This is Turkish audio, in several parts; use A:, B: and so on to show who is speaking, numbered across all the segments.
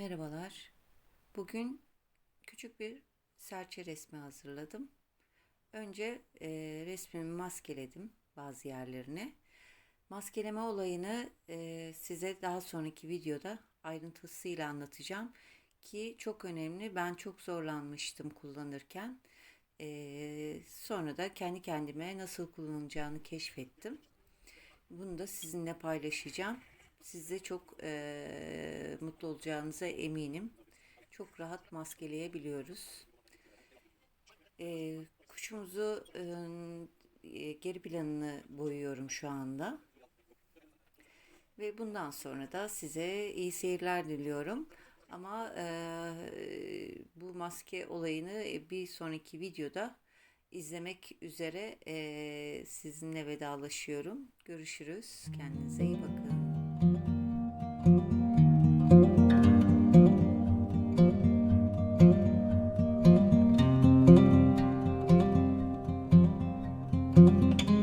A: Merhabalar. Bugün küçük bir serçe resmi hazırladım. Önce e, resmimi maskeledim bazı yerlerine. Maskeleme olayını e, size daha sonraki videoda ayrıntısıyla anlatacağım. Ki çok önemli. Ben çok zorlanmıştım kullanırken. E, sonra da kendi kendime nasıl kullanılacağını keşfettim. Bunu da sizinle paylaşacağım. Siz çok e, mutlu olacağınıza eminim. Çok rahat maskeleyebiliyoruz. E, kuşumuzu e, geri planını boyuyorum şu anda. Ve bundan sonra da size iyi seyirler diliyorum. Ama e, bu maske olayını bir sonraki videoda izlemek üzere e, sizinle vedalaşıyorum. Görüşürüz. Kendinize iyi bakın. Thank you.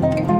A: 了。